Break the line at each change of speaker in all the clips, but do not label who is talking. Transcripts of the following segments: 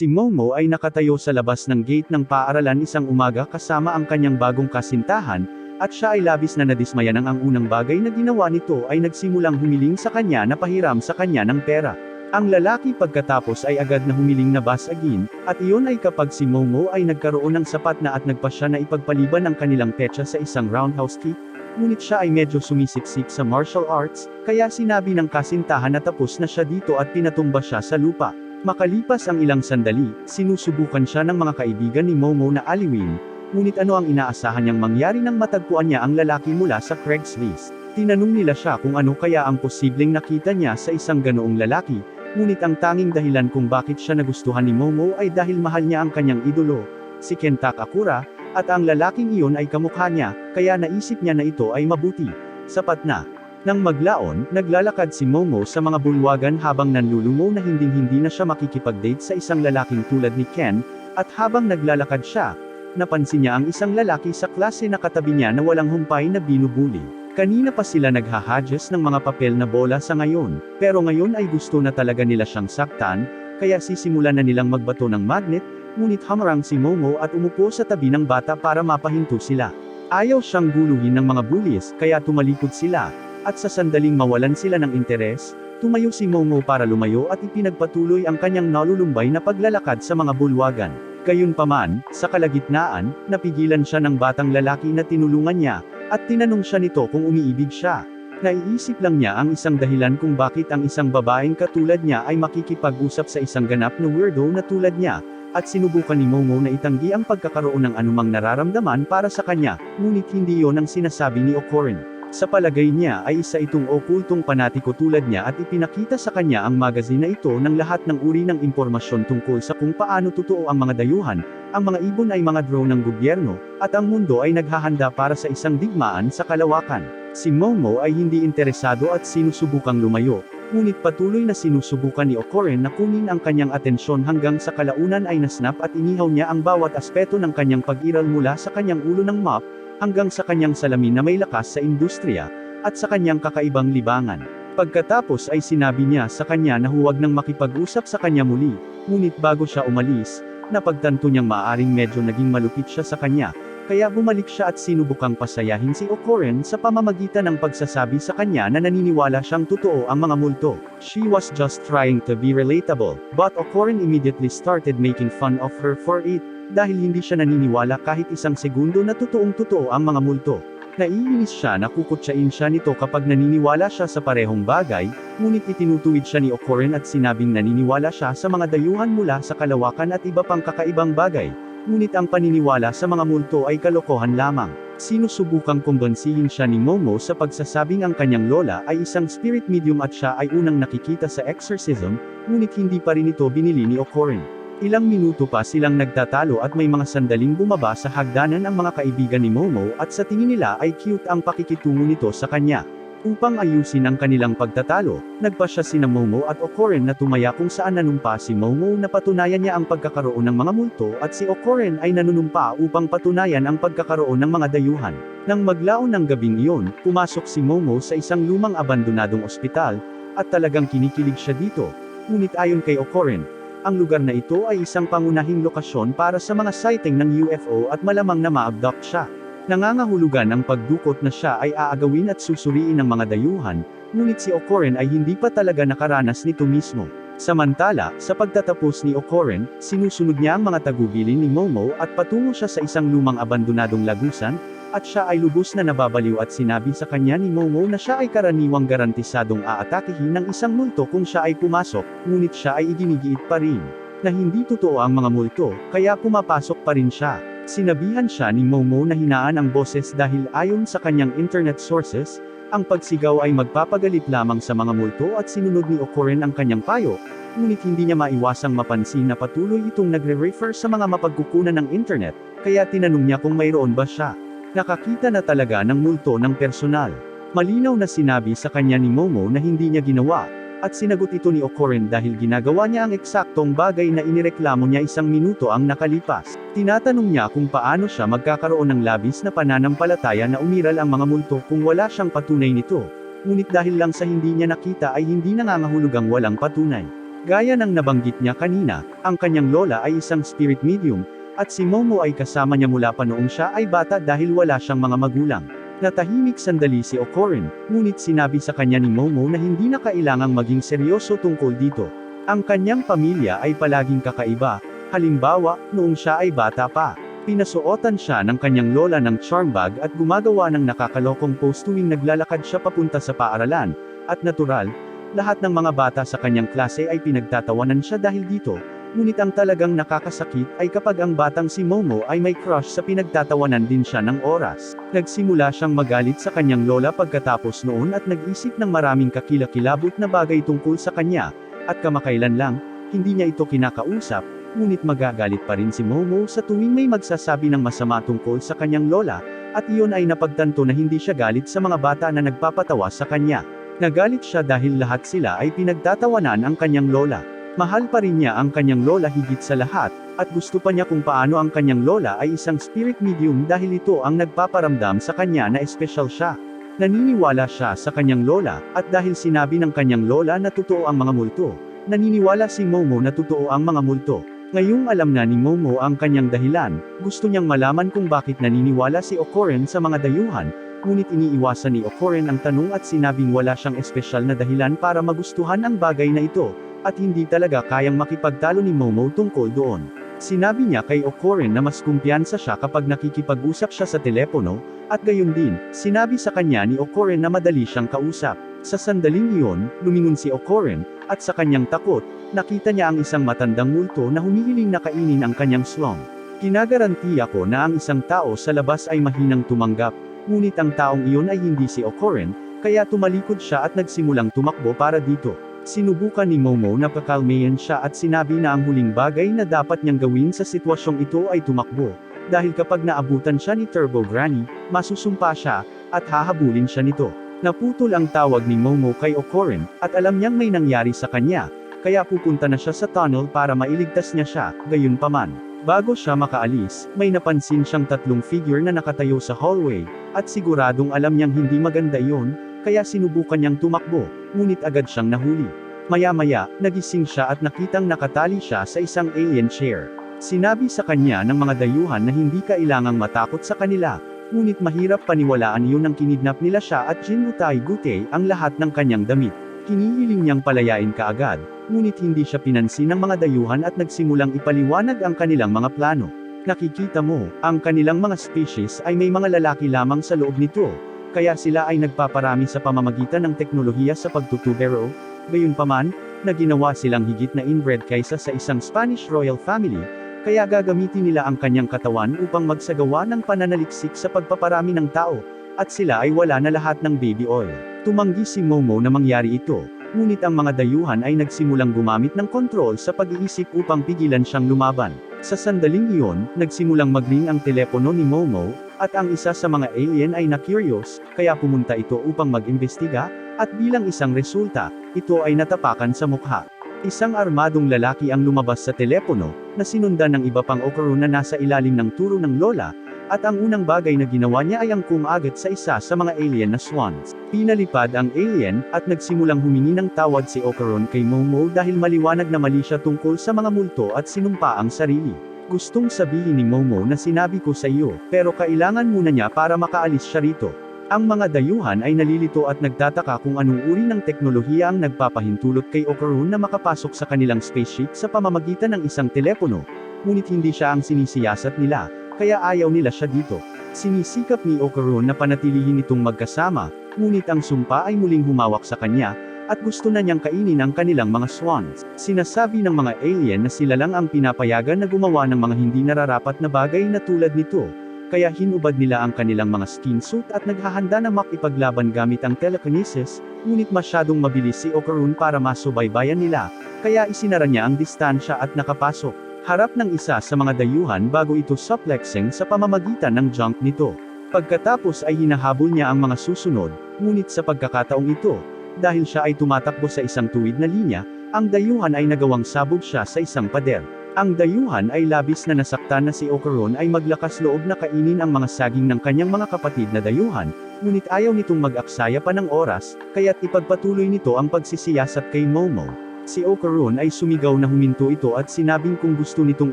Si Momo ay nakatayo sa labas ng gate ng paaralan isang umaga kasama ang kanyang bagong kasintahan, at siya ay labis na nadismaya nang ang unang bagay na ginawa nito ay nagsimulang humiling sa kanya na pahiram sa kanya ng pera. Ang lalaki pagkatapos ay agad na humiling na basagin, at iyon ay kapag si Momo ay nagkaroon ng sapat na at nagpasya na ipagpaliban ang kanilang petsa sa isang roundhouse kick, ngunit siya ay medyo sumisiksik sa martial arts, kaya sinabi ng kasintahan na tapos na siya dito at pinatumba siya sa lupa. Makalipas ang ilang sandali, sinusubukan siya ng mga kaibigan ni Momo na aliwin, ngunit ano ang inaasahan niyang mangyari nang matagpuan niya ang lalaki mula sa Craigslist. Tinanong nila siya kung ano kaya ang posibleng nakita niya sa isang ganoong lalaki, ngunit ang tanging dahilan kung bakit siya nagustuhan ni Momo ay dahil mahal niya ang kanyang idolo, si Kenta Kakura, at ang lalaking iyon ay kamukha niya, kaya naisip niya na ito ay mabuti. Sapat na. Nang maglaon, naglalakad si Momo sa mga bulwagan habang nanlulumo na hinding-hindi na siya makikipag-date sa isang lalaking tulad ni Ken, at habang naglalakad siya, napansin niya ang isang lalaki sa klase na katabi niya na walang humpay na binubuli. Kanina pa sila naghahadges ng mga papel na bola sa ngayon, pero ngayon ay gusto na talaga nila siyang saktan, kaya sisimulan na nilang magbato ng magnet, ngunit hamarang si Momo at umupo sa tabi ng bata para mapahinto sila. Ayaw siyang guluhin ng mga bullies, kaya tumalikod sila, at sa sandaling mawalan sila ng interes, tumayo si Momo para lumayo at ipinagpatuloy ang kanyang nalulumbay na paglalakad sa mga bulwagan. Gayunpaman, sa kalagitnaan, napigilan siya ng batang lalaki na tinulungan niya, at tinanong siya nito kung umiibig siya. Naiisip lang niya ang isang dahilan kung bakit ang isang babaeng katulad niya ay makikipag-usap sa isang ganap na weirdo na tulad niya, at sinubukan ni Momo na itanggi ang pagkakaroon ng anumang nararamdaman para sa kanya, ngunit hindi yon ang sinasabi ni Ocorin. Sa palagay niya ay isa itong okultong panatiko tulad niya at ipinakita sa kanya ang magazine na ito ng lahat ng uri ng impormasyon tungkol sa kung paano totoo ang mga dayuhan, ang mga ibon ay mga drone ng gobyerno, at ang mundo ay naghahanda para sa isang digmaan sa kalawakan. Si Momo ay hindi interesado at sinusubukang lumayo, ngunit patuloy na sinusubukan ni Ocorin na kunin ang kanyang atensyon hanggang sa kalaunan ay nasnap at inihaw niya ang bawat aspeto ng kanyang pag-iral mula sa kanyang ulo ng mop, hanggang sa kanyang salamin na may lakas sa industriya, at sa kanyang kakaibang libangan. Pagkatapos ay sinabi niya sa kanya na huwag nang makipag-usap sa kanya muli, ngunit bago siya umalis, napagtanto niyang maaaring medyo naging malupit siya sa kanya, kaya bumalik siya at sinubukang pasayahin si Ocorin sa pamamagitan ng pagsasabi sa kanya na naniniwala siyang totoo ang mga multo. She was just trying to be relatable, but Ocorin immediately started making fun of her for it, dahil hindi siya naniniwala kahit isang segundo na totoong totoo ang mga multo. Naiinis siya na kukutsain siya nito kapag naniniwala siya sa parehong bagay, ngunit itinutuwid siya ni Ocorin at sinabing naniniwala siya sa mga dayuhan mula sa kalawakan at iba pang kakaibang bagay, ngunit ang paniniwala sa mga multo ay kalokohan lamang. Sinusubukang kumbansihin siya ni Momo sa pagsasabing ang kanyang lola ay isang spirit medium at siya ay unang nakikita sa exorcism, ngunit hindi pa rin ito binili ni Ocorin. Ilang minuto pa silang nagtatalo at may mga sandaling bumaba sa hagdanan ang mga kaibigan ni Momo at sa tingin nila ay cute ang pakikitungo nito sa kanya. Upang ayusin ang kanilang pagtatalo, nagpa siya sina Momo at Ocorin na tumaya kung saan nanumpa si Momo na patunayan niya ang pagkakaroon ng mga multo at si Ocorin ay nanunumpa upang patunayan ang pagkakaroon ng mga dayuhan. Nang maglaon ng gabing iyon, pumasok si Momo sa isang lumang abandonadong ospital, at talagang kinikilig siya dito. Ngunit ayon kay Ocorin, ang lugar na ito ay isang pangunahing lokasyon para sa mga sighting ng UFO at malamang na ma-abduct siya. Nangangahulugan ang pagdukot na siya ay aagawin at susuriin ng mga dayuhan, ngunit si Ocorin ay hindi pa talaga nakaranas nito mismo. Samantala, sa pagtatapos ni Ocorin, sinusunod niya ang mga tagubilin ni Momo at patungo siya sa isang lumang abandonadong lagusan, at siya ay lubos na nababaliw at sinabi sa kanya ni Momo na siya ay karaniwang garantisadong aatakihin ng isang multo kung siya ay pumasok, ngunit siya ay iginigiit pa rin. Na hindi totoo ang mga multo, kaya pumapasok pa rin siya. Sinabihan siya ni Momo na hinaan ang boses dahil ayon sa kanyang internet sources, ang pagsigaw ay magpapagalit lamang sa mga multo at sinunod ni Ocorin ang kanyang payo, ngunit hindi niya maiwasang mapansin na patuloy itong nagre-refer sa mga mapagkukunan ng internet, kaya tinanong niya kung mayroon ba siya. Nakakita na talaga ng multo ng personal. Malinaw na sinabi sa kanya ni Momo na hindi niya ginawa, at sinagot ito ni Ocorin dahil ginagawa niya ang eksaktong bagay na inireklamo niya isang minuto ang nakalipas. Tinatanong niya kung paano siya magkakaroon ng labis na pananampalataya na umiral ang mga multo kung wala siyang patunay nito. Ngunit dahil lang sa hindi niya nakita ay hindi nangangahulugang walang patunay. Gaya ng nabanggit niya kanina, ang kanyang lola ay isang spirit medium, at si Momo ay kasama niya mula pa noong siya ay bata dahil wala siyang mga magulang. Natahimik sandali si Okorin, ngunit sinabi sa kanya ni Momo na hindi na kailangang maging seryoso tungkol dito. Ang kanyang pamilya ay palaging kakaiba, halimbawa, noong siya ay bata pa. Pinasuotan siya ng kanyang lola ng charm bag at gumagawa ng nakakalokong pose tuwing naglalakad siya papunta sa paaralan, at natural, lahat ng mga bata sa kanyang klase ay pinagtatawanan siya dahil dito, ngunit ang talagang nakakasakit ay kapag ang batang si Momo ay may crush sa pinagtatawanan din siya ng oras. Nagsimula siyang magalit sa kanyang lola pagkatapos noon at nag-isip ng maraming kakilakilabot na bagay tungkol sa kanya, at kamakailan lang, hindi niya ito kinakausap, ngunit magagalit pa rin si Momo sa tuwing may magsasabi ng masama tungkol sa kanyang lola, at iyon ay napagtanto na hindi siya galit sa mga bata na nagpapatawa sa kanya. Nagalit siya dahil lahat sila ay pinagtatawanan ang kanyang lola. Mahal pa rin niya ang kanyang lola higit sa lahat, at gusto pa niya kung paano ang kanyang lola ay isang spirit medium dahil ito ang nagpaparamdam sa kanya na espesyal siya. Naniniwala siya sa kanyang lola, at dahil sinabi ng kanyang lola na totoo ang mga multo, naniniwala si Momo na totoo ang mga multo. Ngayong alam na ni Momo ang kanyang dahilan, gusto niyang malaman kung bakit naniniwala si Okoren sa mga dayuhan, ngunit iniiwasan ni Okoren ang tanong at sinabing wala siyang espesyal na dahilan para magustuhan ang bagay na ito, at hindi talaga kayang makipagtalo ni Momo tungkol doon. Sinabi niya kay Okoren na mas kumpiyansa siya kapag nakikipag-usap siya sa telepono, at gayon din, sinabi sa kanya ni Okoren na madali siyang kausap. Sa sandaling iyon, lumingon si Okoren, at sa kanyang takot, nakita niya ang isang matandang multo na humihiling na kainin ang kanyang slong. Kinagarantiya ko na ang isang tao sa labas ay mahinang tumanggap, ngunit ang taong iyon ay hindi si Okoren, kaya tumalikod siya at nagsimulang tumakbo para dito. Sinubukan ni Momo na pakalmayan siya at sinabi na ang huling bagay na dapat niyang gawin sa sitwasyong ito ay tumakbo, dahil kapag naabutan siya ni Turbo Granny, masusumpa siya, at hahabulin siya nito. Naputol ang tawag ni Momo kay Okoren, at alam niyang may nangyari sa kanya, kaya pupunta na siya sa tunnel para mailigtas niya siya, gayon paman. Bago siya makaalis, may napansin siyang tatlong figure na nakatayo sa hallway, at siguradong alam niyang hindi maganda iyon, kaya sinubukan niyang tumakbo, ngunit agad siyang nahuli. Maya-maya, nagising siya at nakitang nakatali siya sa isang alien chair. Sinabi sa kanya ng mga dayuhan na hindi kailangang matakot sa kanila, ngunit mahirap paniwalaan iyon ng kinidnap nila siya at Jinutay Gute ang lahat ng kanyang damit. Kinihiling niyang palayain kaagad, ngunit hindi siya pinansin ng mga dayuhan at nagsimulang ipaliwanag ang kanilang mga plano. Nakikita mo, ang kanilang mga species ay may mga lalaki lamang sa loob nito, kaya sila ay nagpaparami sa pamamagitan ng teknolohiya sa pagtutubero, gayunpaman, na ginawa silang higit na inbred kaysa sa isang Spanish royal family, kaya gagamitin nila ang kanyang katawan upang magsagawa ng pananaliksik sa pagpaparami ng tao, at sila ay wala na lahat ng baby oil. Tumanggi si Momo na mangyari ito, ngunit ang mga dayuhan ay nagsimulang gumamit ng kontrol sa pag-iisip upang pigilan siyang lumaban. Sa sandaling iyon, nagsimulang magring ang telepono ni Momo, at ang isa sa mga alien ay na-curious, kaya pumunta ito upang mag-imbestiga, at bilang isang resulta, ito ay natapakan sa mukha. Isang armadong lalaki ang lumabas sa telepono, na sinundan ng iba pang okoro na nasa ilalim ng turo ng lola, at ang unang bagay na ginawa niya ay ang kumagat sa isa sa mga alien na swans. Pinalipad ang alien, at nagsimulang humingi ng tawad si Ocaron kay Momo dahil maliwanag na mali siya tungkol sa mga multo at sinumpa ang sarili. Gustong sabihin ni Momo na sinabi ko sa iyo, pero kailangan muna niya para makaalis siya rito. Ang mga dayuhan ay nalilito at nagtataka kung anong uri ng teknolohiya ang nagpapahintulot kay Ocaron na makapasok sa kanilang spaceship sa pamamagitan ng isang telepono, ngunit hindi siya ang sinisiyasat nila, kaya ayaw nila siya dito. Sinisikap ni Ocaron na panatilihin itong magkasama, ngunit ang sumpa ay muling humawak sa kanya, at gusto na niyang kainin ang kanilang mga swans. Sinasabi ng mga alien na sila lang ang pinapayagan na gumawa ng mga hindi nararapat na bagay na tulad nito, kaya hinubad nila ang kanilang mga skin suit at naghahanda na makipaglaban gamit ang telekinesis, ngunit masyadong mabilis si Ocaron para masubaybayan nila, kaya isinara niya ang distansya at nakapasok. Harap ng isa sa mga dayuhan bago ito suplexing sa pamamagitan ng junk nito. Pagkatapos ay hinahabol niya ang mga susunod, ngunit sa pagkakataong ito, dahil siya ay tumatakbo sa isang tuwid na linya, ang dayuhan ay nagawang sabog siya sa isang pader. Ang dayuhan ay labis na nasaktan na si Ocaron ay maglakas loob na kainin ang mga saging ng kanyang mga kapatid na dayuhan, ngunit ayaw nitong mag-aksaya pa ng oras, kaya't ipagpatuloy nito ang pagsisiyasat kay Momo. Si Okaron ay sumigaw na huminto ito at sinabing kung gusto nitong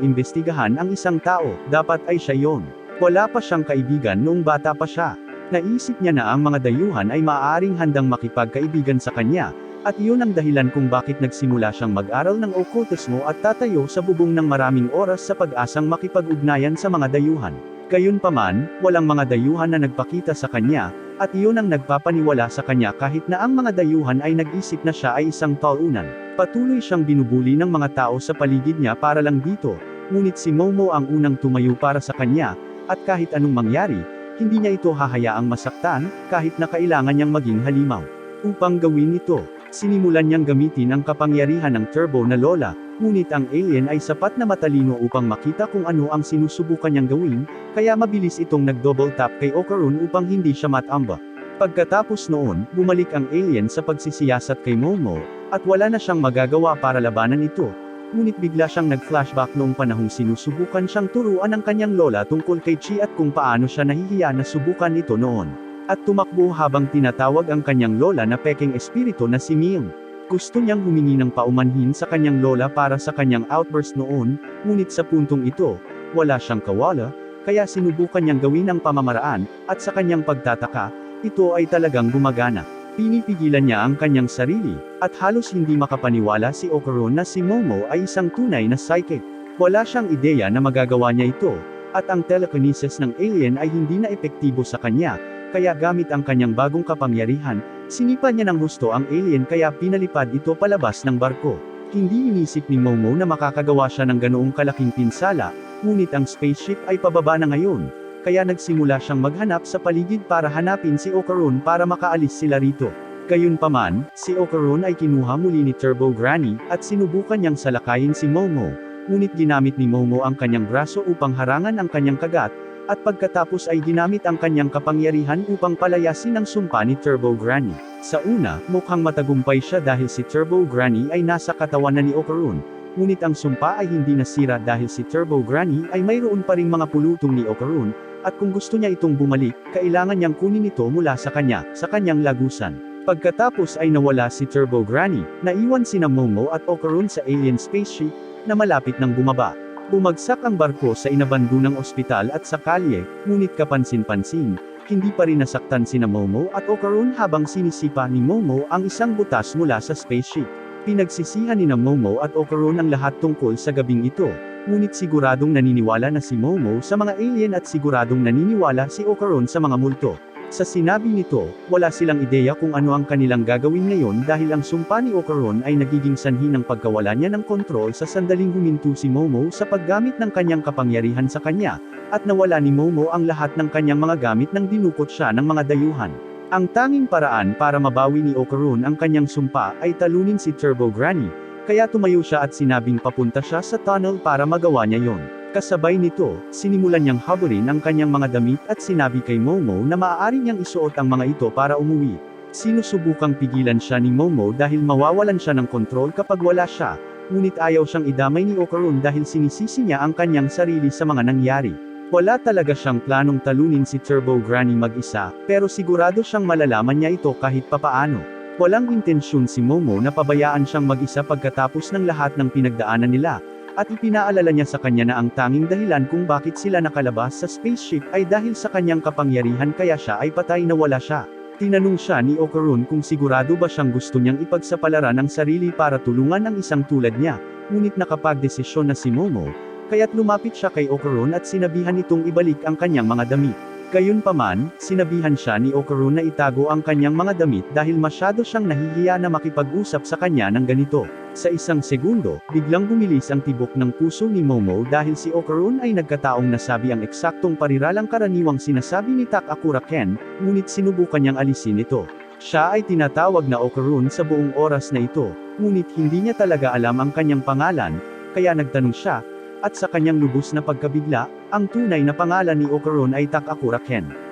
imbestigahan ang isang tao, dapat ay siya yon. Wala pa siyang kaibigan noong bata pa siya. Naisip niya na ang mga dayuhan ay maaaring handang makipagkaibigan sa kanya, at iyon ang dahilan kung bakit nagsimula siyang mag-aral ng okultismo at tatayo sa bubong ng maraming oras sa pag-asang makipag-ugnayan sa mga dayuhan. Gayunpaman, walang mga dayuhan na nagpakita sa kanya, at iyon ang nagpapaniwala sa kanya kahit na ang mga dayuhan ay nag-isip na siya ay isang talunan. Patuloy siyang binubuli ng mga tao sa paligid niya para lang dito, ngunit si Momo ang unang tumayo para sa kanya, at kahit anong mangyari, hindi niya ito hahayaang masaktan, kahit na kailangan niyang maging halimaw. Upang gawin ito, sinimulan niyang gamitin ang kapangyarihan ng turbo na lola, ngunit ang alien ay sapat na matalino upang makita kung ano ang sinusubukan niyang gawin, kaya mabilis itong nag-double tap kay Okarun upang hindi siya matamba. Pagkatapos noon, bumalik ang alien sa pagsisiyasat kay Momo, at wala na siyang magagawa para labanan ito. Ngunit bigla siyang nag-flashback noong panahong sinusubukan siyang turuan ng kanyang lola tungkol kay Chi at kung paano siya nahihiya na subukan ito noon. At tumakbo habang tinatawag ang kanyang lola na peking espiritu na si Ming. Gusto niyang humingi ng paumanhin sa kanyang lola para sa kanyang outburst noon, ngunit sa puntong ito, wala siyang kawala, kaya sinubukan niyang gawin ang pamamaraan, at sa kanyang pagtataka, ito ay talagang gumagana. Pinipigilan niya ang kanyang sarili, at halos hindi makapaniwala si Okoro na si Momo ay isang tunay na psychic. Wala siyang ideya na magagawa niya ito, at ang telekinesis ng alien ay hindi na epektibo sa kanya, kaya gamit ang kanyang bagong kapangyarihan, sinipa niya ng gusto ang alien kaya pinalipad ito palabas ng barko. Hindi inisip ni Momo na makakagawa siya ng ganoong kalaking pinsala, ngunit ang spaceship ay pababa na ngayon, kaya nagsimula siyang maghanap sa paligid para hanapin si Okaron para makaalis sila rito. Gayunpaman, si Okaron ay kinuha muli ni Turbo Granny, at sinubukan niyang salakayin si Momo, ngunit ginamit ni Momo ang kanyang braso upang harangan ang kanyang kagat, at pagkatapos ay ginamit ang kanyang kapangyarihan upang palayasin ang sumpa ni Turbo Granny. Sa una, mukhang matagumpay siya dahil si Turbo Granny ay nasa katawan na ni Okaron, ngunit ang sumpa ay hindi nasira dahil si Turbo Granny ay mayroon pa ring mga pulutong ni Okaron, at kung gusto niya itong bumalik, kailangan niyang kunin ito mula sa kanya, sa kanyang lagusan. Pagkatapos ay nawala si Turbo Granny, naiwan sina Momo at Okaron sa alien spaceship, na malapit ng bumaba. Bumagsak ang barko sa inabandunang ospital at sa kalye, ngunit kapansin-pansin, hindi pa rin nasaktan sina Momo at Okaron habang sinisipa ni Momo ang isang butas mula sa spaceship. Pinagsisihan ni Momo at Okaron ang lahat tungkol sa gabing ito, ngunit siguradong naniniwala na si Momo sa mga alien at siguradong naniniwala si Okaron sa mga multo. Sa sinabi nito, wala silang ideya kung ano ang kanilang gagawin ngayon dahil ang sumpa ni Okaron ay nagiging sanhi ng pagkawala niya ng kontrol sa sandaling huminto si Momo sa paggamit ng kanyang kapangyarihan sa kanya, at nawala ni Momo ang lahat ng kanyang mga gamit nang dinukot siya ng mga dayuhan. Ang tanging paraan para mabawi ni Okaron ang kanyang sumpa ay talunin si Turbo Granny, kaya tumayo siya at sinabing papunta siya sa tunnel para magawa niya yon. Kasabay nito, sinimulan niyang haburin ang kanyang mga damit at sinabi kay Momo na maaari niyang isuot ang mga ito para umuwi. Sinusubukang pigilan siya ni Momo dahil mawawalan siya ng kontrol kapag wala siya, ngunit ayaw siyang idamay ni Okaron dahil sinisisi niya ang kanyang sarili sa mga nangyari. Wala talaga siyang planong talunin si Turbo Granny mag-isa, pero sigurado siyang malalaman niya ito kahit papaano. Walang intensyon si Momo na pabayaan siyang mag-isa pagkatapos ng lahat ng pinagdaanan nila, at ipinaalala niya sa kanya na ang tanging dahilan kung bakit sila nakalabas sa spaceship ay dahil sa kanyang kapangyarihan kaya siya ay patay na wala siya. Tinanong siya ni Okaron kung sigurado ba siyang gusto niyang ipagsapalaran ang sarili para tulungan ang isang tulad niya, ngunit nakapagdesisyon na si Momo, kaya't lumapit siya kay Okaron at sinabihan itong ibalik ang kanyang mga damit. Gayunpaman, sinabihan siya ni Okaron na itago ang kanyang mga damit dahil masyado siyang nahihiya na makipag-usap sa kanya ng ganito. Sa isang segundo, biglang bumilis ang tibok ng puso ni Momo dahil si Okaron ay nagkataong nasabi ang eksaktong pariralang karaniwang sinasabi ni Takakura Ken, ngunit sinubukan niyang alisin ito. Siya ay tinatawag na Okaron sa buong oras na ito, ngunit hindi niya talaga alam ang kanyang pangalan, kaya nagtanong siya, at sa kanyang lubos na pagkabigla, ang tunay na pangalan ni Okaron ay Takakura Ken.